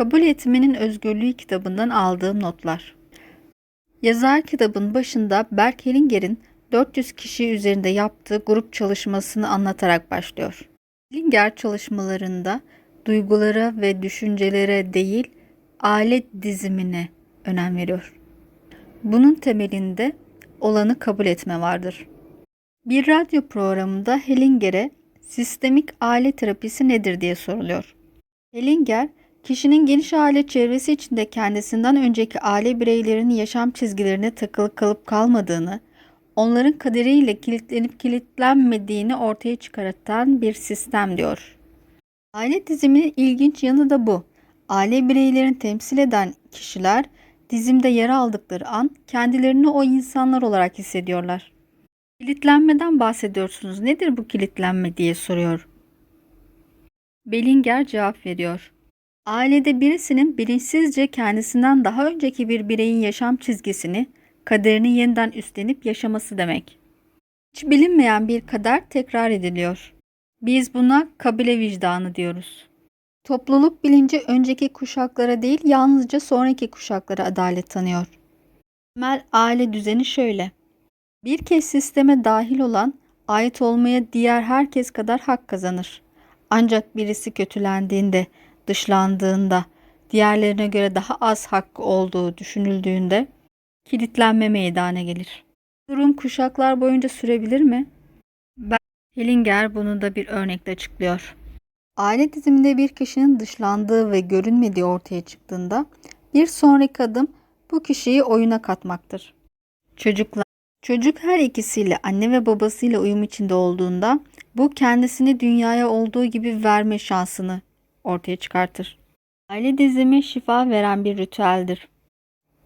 Kabul Etmenin Özgürlüğü kitabından aldığım notlar. Yazar kitabın başında Berk Hellinger'in 400 kişi üzerinde yaptığı grup çalışmasını anlatarak başlıyor. Hellinger çalışmalarında duygulara ve düşüncelere değil, alet dizimine önem veriyor. Bunun temelinde olanı kabul etme vardır. Bir radyo programında Hellinger'e sistemik aile terapisi nedir diye soruluyor. Hellinger, kişinin geniş aile çevresi içinde kendisinden önceki aile bireylerinin yaşam çizgilerine takılı kalıp kalmadığını, onların kaderiyle kilitlenip kilitlenmediğini ortaya çıkartan bir sistem diyor. Aile diziminin ilginç yanı da bu. Aile bireylerini temsil eden kişiler dizimde yer aldıkları an kendilerini o insanlar olarak hissediyorlar. Kilitlenmeden bahsediyorsunuz. Nedir bu kilitlenme diye soruyor. Bellinger cevap veriyor. Ailede birisinin bilinçsizce kendisinden daha önceki bir bireyin yaşam çizgisini, kaderini yeniden üstlenip yaşaması demek. Hiç bilinmeyen bir kader tekrar ediliyor. Biz buna kabile vicdanı diyoruz. Topluluk bilinci önceki kuşaklara değil yalnızca sonraki kuşaklara adalet tanıyor. Temel aile düzeni şöyle. Bir kez sisteme dahil olan ait olmaya diğer herkes kadar hak kazanır. Ancak birisi kötülendiğinde, dışlandığında, diğerlerine göre daha az hakkı olduğu düşünüldüğünde kilitlenme meydana gelir. Durum kuşaklar boyunca sürebilir mi? Ben Hellinger bunu da bir örnekle açıklıyor. Aile diziminde bir kişinin dışlandığı ve görünmediği ortaya çıktığında bir sonraki adım bu kişiyi oyuna katmaktır. Çocuklar Çocuk her ikisiyle anne ve babasıyla uyum içinde olduğunda bu kendisini dünyaya olduğu gibi verme şansını ortaya çıkartır. Aile dizimi şifa veren bir ritüeldir.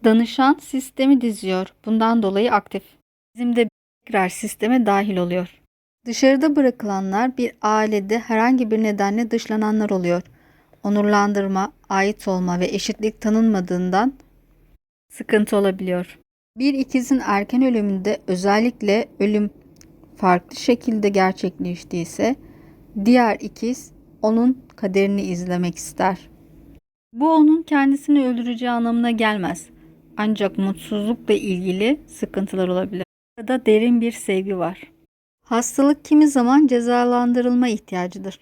Danışan sistemi diziyor. Bundan dolayı aktif. Dizimde tekrar sisteme dahil oluyor. Dışarıda bırakılanlar bir ailede herhangi bir nedenle dışlananlar oluyor. Onurlandırma, ait olma ve eşitlik tanınmadığından sıkıntı olabiliyor. Bir ikizin erken ölümünde özellikle ölüm farklı şekilde gerçekleştiyse diğer ikiz onun kaderini izlemek ister. Bu onun kendisini öldüreceği anlamına gelmez. Ancak mutsuzlukla ilgili sıkıntılar olabilir. Burada derin bir sevgi var. Hastalık kimi zaman cezalandırılma ihtiyacıdır.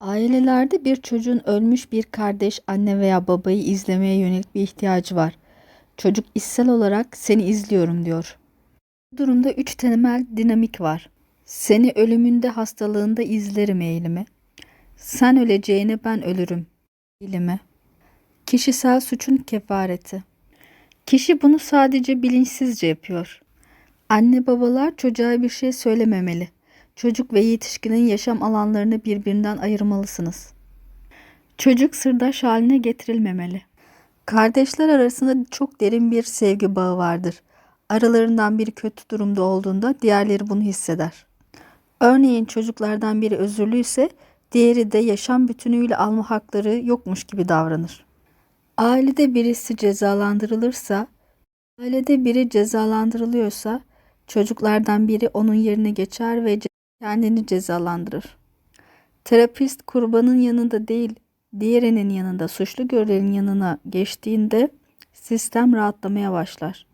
Ailelerde bir çocuğun ölmüş bir kardeş, anne veya babayı izlemeye yönelik bir ihtiyacı var. Çocuk içsel olarak seni izliyorum diyor. Bu durumda üç temel dinamik var. Seni ölümünde hastalığında izlerim eğilimi. Sen öleceğine ben ölürüm eğilimi. Kişisel suçun kefareti. Kişi bunu sadece bilinçsizce yapıyor. Anne babalar çocuğa bir şey söylememeli. Çocuk ve yetişkinin yaşam alanlarını birbirinden ayırmalısınız. Çocuk sırdaş haline getirilmemeli. Kardeşler arasında çok derin bir sevgi bağı vardır. Aralarından biri kötü durumda olduğunda diğerleri bunu hisseder. Örneğin çocuklardan biri özürlüyse diğeri de yaşam bütünüyle alma hakları yokmuş gibi davranır. Ailede birisi cezalandırılırsa, ailede biri cezalandırılıyorsa çocuklardan biri onun yerine geçer ve kendini cezalandırır. Terapist kurbanın yanında değil, diğerinin yanında suçlu görülenin yanına geçtiğinde sistem rahatlamaya başlar.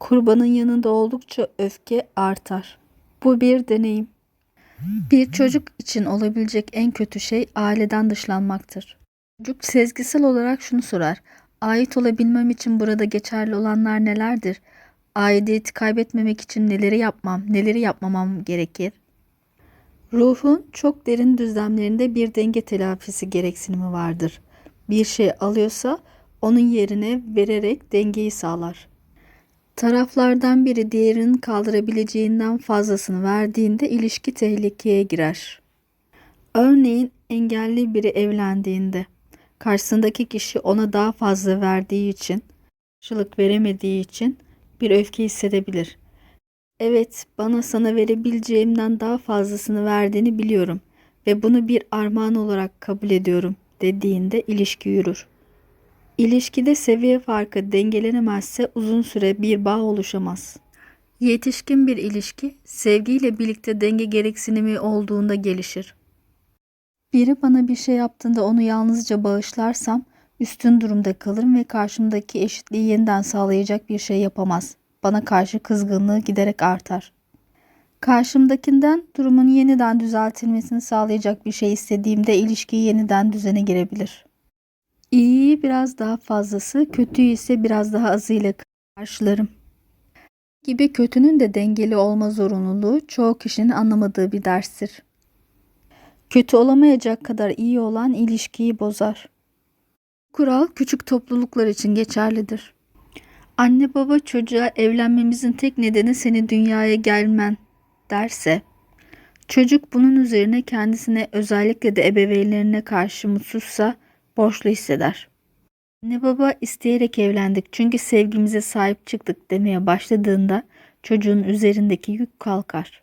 Kurbanın yanında oldukça öfke artar. Bu bir deneyim. Bir çocuk için olabilecek en kötü şey aileden dışlanmaktır. Çocuk sezgisel olarak şunu sorar. Ait olabilmem için burada geçerli olanlar nelerdir? Aidiyeti kaybetmemek için neleri yapmam, neleri yapmamam gerekir? Ruhun çok derin düzlemlerinde bir denge telafisi gereksinimi vardır. Bir şey alıyorsa onun yerine vererek dengeyi sağlar. Taraflardan biri diğerinin kaldırabileceğinden fazlasını verdiğinde ilişki tehlikeye girer. Örneğin engelli biri evlendiğinde karşısındaki kişi ona daha fazla verdiği için, karşılık veremediği için bir öfke hissedebilir. Evet, bana sana verebileceğimden daha fazlasını verdiğini biliyorum ve bunu bir armağan olarak kabul ediyorum dediğinde ilişki yürür. İlişkide seviye farkı dengelenemezse uzun süre bir bağ oluşamaz. Yetişkin bir ilişki sevgiyle birlikte denge gereksinimi olduğunda gelişir. Biri bana bir şey yaptığında onu yalnızca bağışlarsam Üstün durumda kalırım ve karşımdaki eşitliği yeniden sağlayacak bir şey yapamaz. Bana karşı kızgınlığı giderek artar. Karşımdakinden durumun yeniden düzeltilmesini sağlayacak bir şey istediğimde ilişki yeniden düzene girebilir. İyiyi biraz daha fazlası, kötüyü ise biraz daha azıyla karşılarım. Gibi kötünün de dengeli olma zorunluluğu çoğu kişinin anlamadığı bir derstir. Kötü olamayacak kadar iyi olan ilişkiyi bozar. Kural küçük topluluklar için geçerlidir. Anne baba çocuğa evlenmemizin tek nedeni seni dünyaya gelmen derse, çocuk bunun üzerine kendisine özellikle de ebeveynlerine karşı mutsuzsa borçlu hisseder. Anne baba isteyerek evlendik çünkü sevgimize sahip çıktık demeye başladığında çocuğun üzerindeki yük kalkar.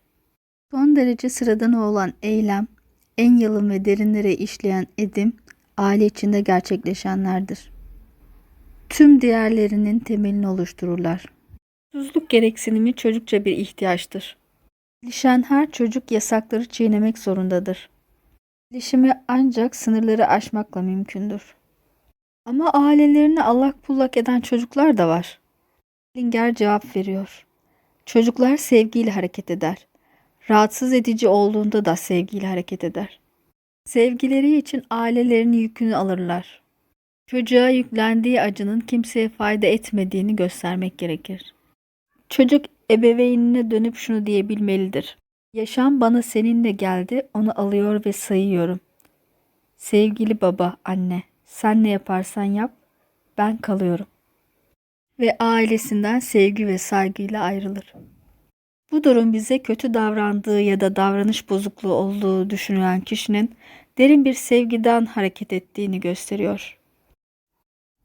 Son derece sıradan olan eylem, en yalın ve derinlere işleyen edim, aile içinde gerçekleşenlerdir. Tüm diğerlerinin temelini oluştururlar. Mutsuzluk gereksinimi çocukça bir ihtiyaçtır. Gelişen her çocuk yasakları çiğnemek zorundadır. Gelişimi ancak sınırları aşmakla mümkündür. Ama ailelerini allak bullak eden çocuklar da var. Linger cevap veriyor. Çocuklar sevgiyle hareket eder. Rahatsız edici olduğunda da sevgiyle hareket eder. Sevgileri için ailelerinin yükünü alırlar. Çocuğa yüklendiği acının kimseye fayda etmediğini göstermek gerekir. Çocuk ebeveynine dönüp şunu diyebilmelidir. Yaşam bana seninle geldi, onu alıyor ve sayıyorum. Sevgili baba, anne, sen ne yaparsan yap, ben kalıyorum. Ve ailesinden sevgi ve saygıyla ayrılır. Bu durum bize kötü davrandığı ya da davranış bozukluğu olduğu düşünülen kişinin derin bir sevgiden hareket ettiğini gösteriyor.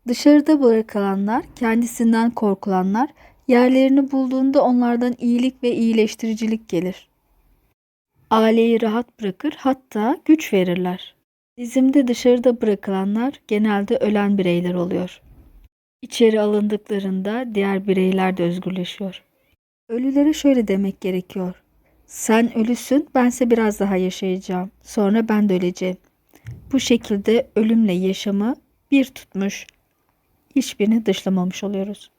Dışarıda bırakılanlar, kendisinden korkulanlar, yerlerini bulduğunda onlardan iyilik ve iyileştiricilik gelir. Aileyi rahat bırakır, hatta güç verirler. Dizimde dışarıda bırakılanlar genelde ölen bireyler oluyor. İçeri alındıklarında diğer bireyler de özgürleşiyor. Ölülere şöyle demek gerekiyor. Sen ölüsün, bense biraz daha yaşayacağım. Sonra ben de öleceğim. Bu şekilde ölümle yaşamı bir tutmuş, hiçbirini dışlamamış oluyoruz.